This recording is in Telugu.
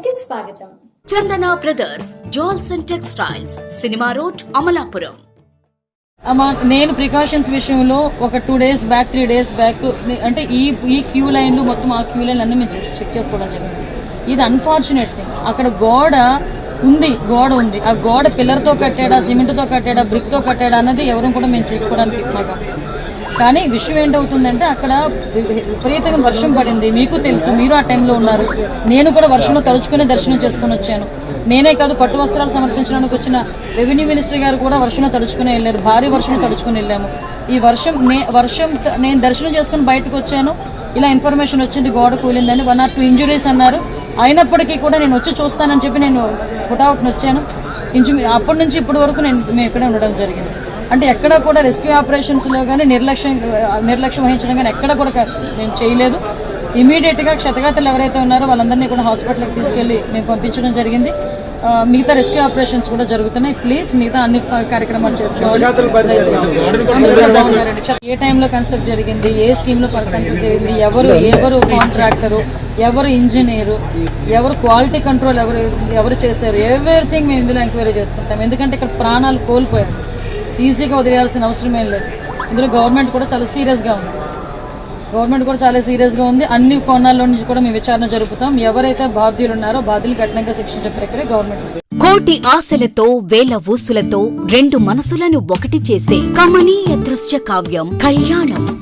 స్వాగతం. Chandana brothers jewels and textiles cinema road Amalapuram. అమ్మా నేను ప్రికాషన్స్ విషయంలో ఒక two days back three days back అంటే ఈ ఈ క్యూ లైన్లు మొత్తం ఆ క్యూ లైన్లు అన్ని మేము చెక్ చేసుకోవడం జరిగింది. ఇది అన్ఫార్చునేట్ థింగ్ అక్కడ గోడ ఉంది గోడ ఉంది. ఆ గోడ పిల్లర్తో కట్టాడా సిమెంట్తో కట్టాడా బ్రిక్తో కట్టాడా అన్నది ఎవరు కూడా మేము చూసుకోవడానికి మాకు కానీ విషయం ఏంటవుతుందంటే అక్కడ విపరీతంగా వర్షం పడింది. మీకు తెలుసు మీరు ఆ టైంలో ఉన్నారు. నేను కూడా వర్షంలో తలుచుకునే దర్శనం చేసుకుని వచ్చాను. నేనే కాదు పట్టు వస్త్రాలు సమర్పించడానికి వచ్చిన రెవెన్యూ మినిస్టర్ గారు కూడా వర్షంలో తడుచుకుని వెళ్ళారు. భారీ వర్షం తడుచుకుని వెళ్ళాము. ఈ వర్షం నే- వర్షం నేను దర్శనం చేసుకుని బయటకు వచ్చాను. ఇలా ఇన్ఫర్మేషన్ వచ్చింది గోడ కూలిందని. వన్ ఆర్ టూ ఇంజురీస్ అన్నారు. అయినప్పటికీ కూడా నేను వచ్చి చూస్తానని చెప్పి నేను పుట్అవుట్ని వచ్చాను. ఇంచు అప్పటి నుంచి ఇప్పటి వరకు నేను మేము ఇక్కడే ఉండడం జరిగింది. అంటే ఎక్కడ కూడా రెస్క్యూ ఆపరేషన్స్లో కానీ నిర్లక్ష్యం నిర్లక్ష్యం వహించడం కానీ ఎక్కడ కూడా మేము చేయలేదు. ఇమీడియట్గా క్షతగాతలు ఎవరైతే ఉన్నారో వాళ్ళందరినీ కూడా హాస్పిటల్కి తీసుకెళ్ళి మేము పంపించడం జరిగింది. మిగతా రెస్క్యూ ఆపరేషన్స్ కూడా జరుగుతున్నాయి. ప్లీజ్ మిగతా అన్ని కార్యక్రమాలు చేసుకోవాలి. ఏ టైంలో కన్స్ట్రక్ట్ జరిగింది? ఏ స్కీమ్లో కన్స్ట్రక్ట్ జరిగింది? ఎవరు ఎవరు కాంట్రాక్టరు ఎవరు ఇంజనీరు ఎవరు క్వాలిటీ కంట్రోల్ ఎవరు ఎవరు చేశారు? ఎవ్రీథింగ్ మేము ఇందులో ఎంక్వైరీ చేసుకుంటాం. ఎందుకంటే ఇక్కడ ప్రాణాలు కోల్పోయాం. ఈజీగా వదిలేయాల్సిన అవసరం ఏం లేదు. ఇందులో గవర్నమెంట్ కూడా చాలా సీరియస్గా ఉంది. గవర్నమెంట్ కూడా చాలా సీరియస్గా ఉంది. అన్ని కోణాల్లో నుంచి కూడా మేము విచారణ జరుపుతాం. ఎవరైతే బాధ్యులు ఉన్నారో బాధ్యులు కఠినంగా శిక్షించే ప్రక్రియ గవర్నమెంట్ కోటి ఆశలతో వేల ఊసులతో రెండు మనసులను ఒకటి చేసే కమనీయ దృశ్య కావ్యం కళ్యాణం.